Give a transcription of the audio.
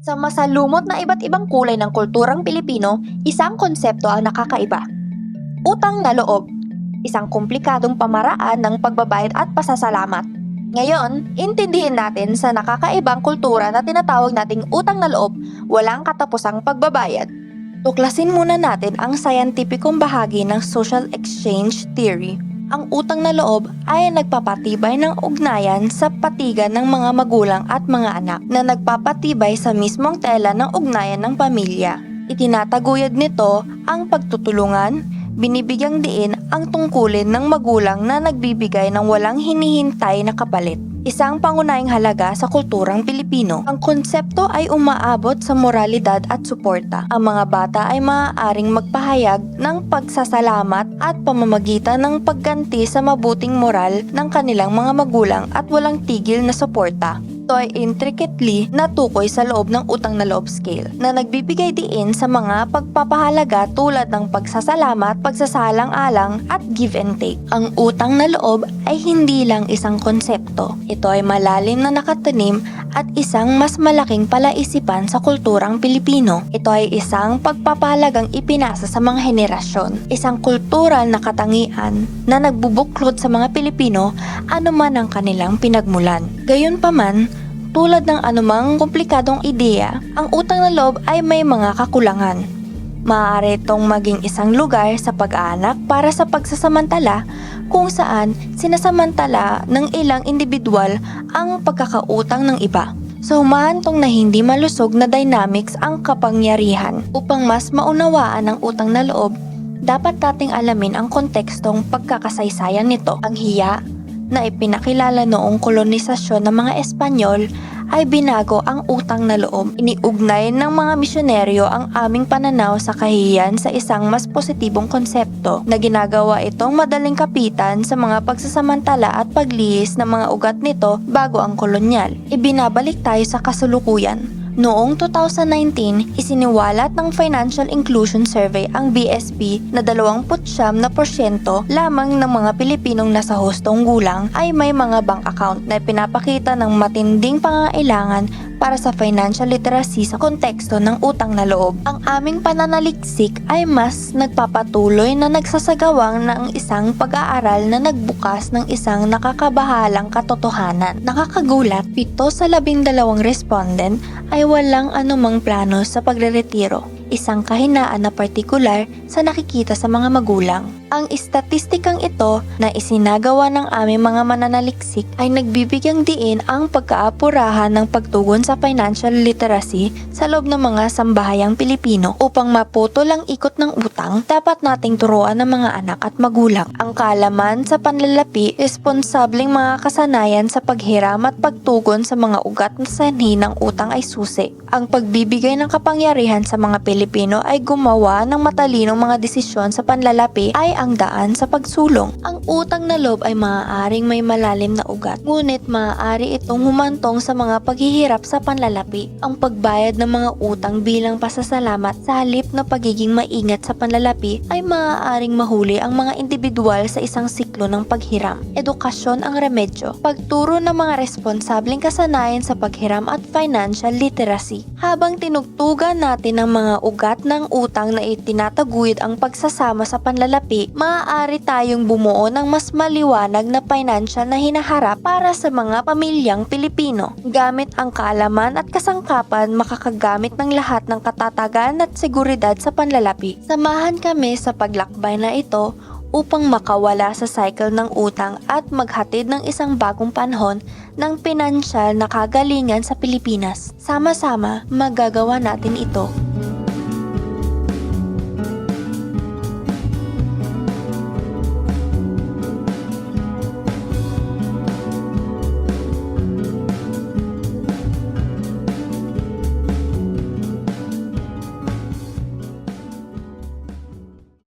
Sa masalumot na iba't ibang kulay ng kulturang Pilipino, isang konsepto ang nakakaiba. Utang na loob, isang komplikadong pamaraan ng pagbabayad at pasasalamat. Ngayon, intindihin natin sa nakakaibang kultura na tinatawag nating utang na loob, walang katapusang pagbabayad. Tuklasin muna natin ang scientificong bahagi ng social exchange theory. Ang utang na loob ay nagpapatibay ng ugnayan sa patigan ng mga magulang at mga anak na nagpapatibay sa mismong tela ng ugnayan ng pamilya. Itinataguyod nito ang pagtutulungan, binibigyang diin ang tungkulin ng magulang na nagbibigay ng walang hinihintay na kapalit. Isang pangunahing halaga sa kulturang Pilipino. Ang konsepto ay umaabot sa moralidad at suporta. Ang mga bata ay maaaring magpahayag ng pagsasalamat at pamamagitan ng pagganti sa mabuting moral ng kanilang mga magulang at walang tigil na suporta. Ito ay intricately natukoy sa loob ng utang na loob scale na nagbibigay diin sa mga pagpapahalaga tulad ng pagsasalamat, pagsasalang-alang at give and take. Ang utang na loob ay hindi lang isang konsepto. Ito ay malalim na nakatanim at isang mas malaking palaisipan sa kulturang Pilipino. Ito ay isang pagpapahalagang ipinasa sa mga henerasyon. Isang kultural na katangian na nagbubuklod sa mga Pilipino anuman ang kanilang pinagmulan. Gayunpaman, tulad ng anumang komplikadong ideya, ang utang na loob ay may mga kakulangan. Maaari itong maging isang lugar sa pag-aanak para sa pagsasamantala kung saan sinasamantala ng ilang individual ang pagkakautang ng iba. So humahantong na hindi malusog na dynamics ang kapangyarihan. Upang mas maunawaan ang utang na loob, dapat nating alamin ang kontekstong pagkakasaysayan nito. Ang hiya na ipinakilala noong kolonisasyon ng mga Espanyol ay binago ang utang na loob. Iniugnay ng mga misyonaryo ang aming pananaw sa kahiyan sa isang mas positibong konsepto na ginagawa itong madaling kapitan sa mga pagsasamantala at paglihis ng mga ugat nito bago ang kolonyal. Ibinabalik tayo sa kasulukuyan. Noong 2019, isiniwalat ng Financial Inclusion Survey ang BSP na 29 na porsyento lamang ng mga Pilipinong nasa hustong gulang ay may mga bank account na pinapakita ng matinding pangangailangan para sa financial literacy sa konteksto ng utang na loob. Ang aming pananaliksik ay mas nagpapatuloy na nagsasagawang ng isang pag-aaral na nagbukas ng isang nakakabahalang katotohanan. Nakakagulat, pito sa labing dalawang respondent ay walang anumang plano sa pagreretiro isang kahinaan na partikular sa nakikita sa mga magulang. Ang istatistikang ito na isinagawa ng aming mga mananaliksik ay nagbibigyang diin ang pagkaapurahan ng pagtugon sa financial literacy sa loob ng mga sambahayang Pilipino upang maputol ang ikot ng utang, dapat nating turuan ng mga anak at magulang. Ang kalaman sa panlalapi, responsabling mga kasanayan sa paghiram at pagtugon sa mga ugat na sanhi ng utang ay susi. Ang pagbibigay ng kapangyarihan sa mga Pilipino ay gumawa ng matalinong mga desisyon sa panlalapi ay ang daan sa pagsulong. Ang utang na loob ay maaaring may malalim na ugat, ngunit maaari itong humantong sa mga paghihirap sa panlalapi. Ang pagbayad ng mga utang bilang pasasalamat sa halip na pagiging maingat sa panlalapi ay maaaring mahuli ang mga individual sa isang siklo ng paghiram. Edukasyon ang remedyo. Pagturo ng mga responsabling kasanayan sa paghiram at financial literacy. Habang tinugtugan natin ang mga ugat ng utang na itinataguyod ang pagsasama sa panlalapi, maaari tayong bumuo ng mas maliwanag na financial na hinaharap para sa mga pamilyang Pilipino. Gamit ang kaalaman at kasangkapan, makakagamit ng lahat ng katatagan at seguridad sa panlalapi. Samahan kami sa paglakbay na ito upang makawala sa cycle ng utang at maghatid ng isang bagong panahon ng pinansyal na kagalingan sa Pilipinas. Sama-sama, magagawa natin ito.